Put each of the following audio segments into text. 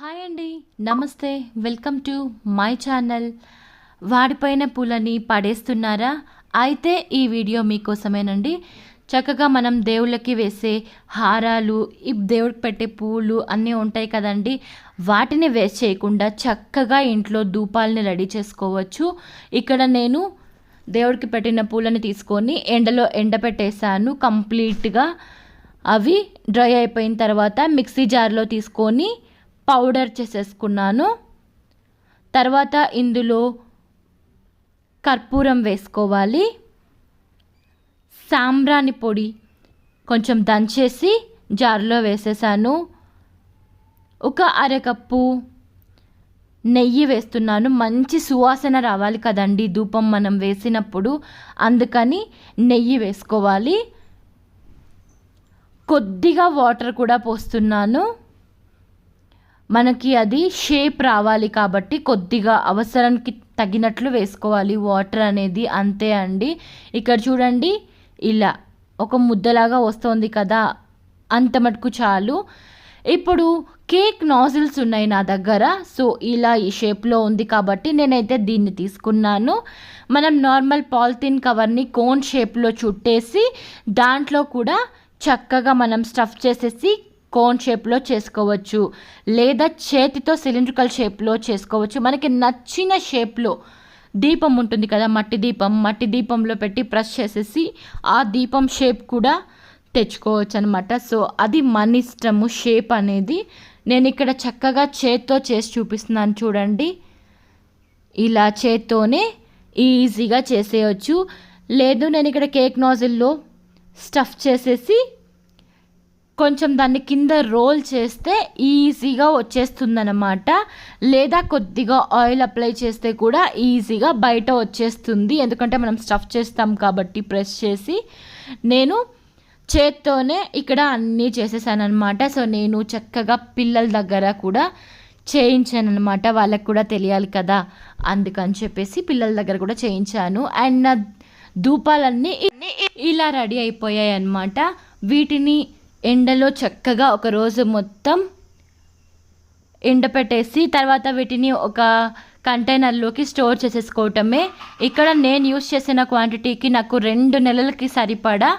Hi అండి. నమస్తే. Welcome to my channel. వాడిపోయిన పూలని పడేస్తున్నారా? అయితే ఈ వీడియో మీకోసమేనండి. చక్కగా మనం దేవుళ్ళకి వేసే హారాలు ఈ దేవుడికి పెట్టే పూలు అన్నీ ఉంటాయి కదండి. వాటిని వేస్ట్ చేయకుండా చక్కగా ఇంట్లో ధూపాలని రెడీ చేసుకోవచ్చు. ఇక్కడ నేను దేవుడికి పెట్టిన పూలని తీసుకొని ఎండలో ఎండపెట్టేశాను. కంప్లీట్గా అవి డ్రై అయిపోయిన తర్వాత మిక్సీ జార్లో తీసుకొని పౌడర్ చేసేసుకున్నాను. తర్వాత ఇందులో కర్పూరం వేసుకోవాలి. సాంబ్రాణి పొడి కొంచెం దంచేసి జార్లో వేసేసాను. ఒక అరకప్పు నెయ్యి వేస్తున్నాను. మంచి సువాసన రావాలి కదండి ధూపం మనం వేసినప్పుడు. అందుకని నెయ్యి వేసుకోవాలి. కొద్దిగా వాటర్ కూడా పోస్తున్నాను. మనకి అది షేప్ రావాలి కాబట్టి కొద్దిగా అవసరానికి తగినట్లు వేసుకోవాలి. వాటర్ అనేది అంతే అండి. ఇక్కడ చూడండి ఇలా ఒక ముద్దలాగా వస్తుంది కదా అంత మటుకు చాలు. ఇప్పుడు కేక్ నాజిల్స్ ఉన్నాయి నా దగ్గర. సో ఇలా ఈ షేప్లో ఉంది కాబట్టి నేనైతే దీన్ని తీసుకున్నాను. మనం నార్మల్ పాలిథిన్ కవర్ని కోన్ షేప్లో చుట్టేసి దాంట్లో కూడా చక్కగా మనం స్టఫ్ చేసేసి కోన్ షేప్లో చేసుకోవచ్చు. లేదా చేతితో సిలిండ్రికల్ షేప్లో చేసుకోవచ్చు. మనకి నచ్చిన షేప్లో దీపం ఉంటుంది కదా మట్టి దీపం. మట్టి దీపంలో పెట్టి ప్రెస్ చేసేసి ఆ దీపం షేప్ కూడా తెచ్చుకోవచ్చు అనమాట సో అది మన ఇష్టము. షేప్ అనేది నేను ఇక్కడ చక్కగా చేత్తో చేసి చూపిస్తున్నాను చూడండి. ఇలా చేత్తోనే ఈజీగా చేసేయచ్చు. లేదు నేను ఇక్కడ కేక్ నాజిల్లో స్టఫ్ చేసేసి కొంచెం దాన్ని కింద రోల్ చేస్తే ఈజీగా వచ్చేస్తుందన్నమాట. లేదా కొద్దిగా ఆయిల్ అప్లై చేస్తే కూడా ఈజీగా బయట వచ్చేస్తుంది. ఎందుకంటే మనం స్టఫ్ చేస్తాం కాబట్టి ప్రెస్ చేసి నేను చేత్తోనే ఇక్కడ అన్నీ చేసేసాను అనమాట సో నేను చక్కగా పిల్లల దగ్గర కూడా చేయించాను అనమాట వాళ్ళకి కూడా తెలియాలి కదా. అందుకని చెప్పేసి పిల్లల దగ్గర కూడా చేయించాను. అండ్ నా ధూపాలన్నీ ఇలా రెడీ అయిపోయాయి అనమాట వీటిని ఎండలో చక్కగా ఒక రోజు మొత్తం ఎండపెట్టేసి తర్వాత వీటిని ఒక కంటైనర్లోకి స్టోర్ చేసేసుకోవటమే. ఇక్కడ నేను యూస్ చేసిన క్వాంటిటీకి నాకు రెండు నెలలకి సరిపడా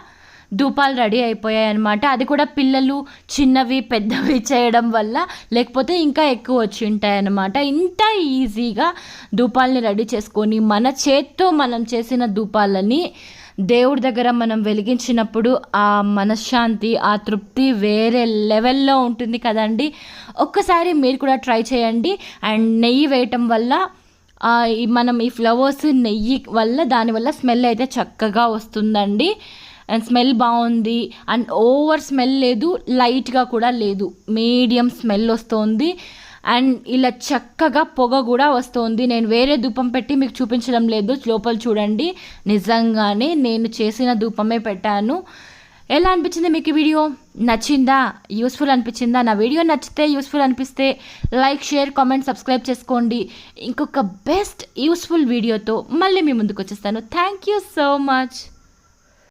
ధూపాలు రెడీ అయిపోయాయి అనమాట అది కూడా పిల్లలు చిన్నవి పెద్దవి చేయడం వల్ల లేకపోతే ఇంకా ఎక్కువ వచ్చి ఉంటాయి అనమాట ఇంత ఈజీగా ధూపాలని రెడీ చేసుకొని మన చేత్తో మనం చేసిన ధూపాలని దేవుడి దగ్గర మనం వెలిగించినప్పుడు ఆ మనశ్శాంతి ఆ తృప్తి వేరే లెవెల్లో ఉంటుంది కదండి. ఒక్కసారి మీరు కూడా ట్రై చేయండి. అండ్ నెయ్యి వేయటం వల్ల మనం ఈ ఫ్లవర్స్ నెయ్యి వల్ల దానివల్ల స్మెల్ అయితే చక్కగా వస్తుందండి. అండ్ స్మెల్ బాగుంది. అండ్ ఓవర్ స్మెల్ లేదు లైట్గా కూడా లేదు. మీడియం స్మెల్ వస్తుంది. అండ్ ఇలా చక్కగా పొగ కూడా వస్తుంది. నేను వేరే ధూపం పెట్టి మీకు చూపించడం లేదు. లోపల చూడండి. నిజంగానే నేను చేసిన ధూపమే పెట్టాను. ఎలా అనిపించింది మీకు వీడియో? నచ్చిందా? యూస్ఫుల్ అనిపించిందా? నా వీడియో నచ్చితే యూస్ఫుల్ అనిపిస్తే లైక్ షేర్ కామెంట్ సబ్స్క్రైబ్ చేసుకోండి. ఇంకొక బెస్ట్ యూస్ఫుల్ వీడియోతో మళ్ళీ మీ ముందుకు వచ్చేస్తాను. Thank you so much.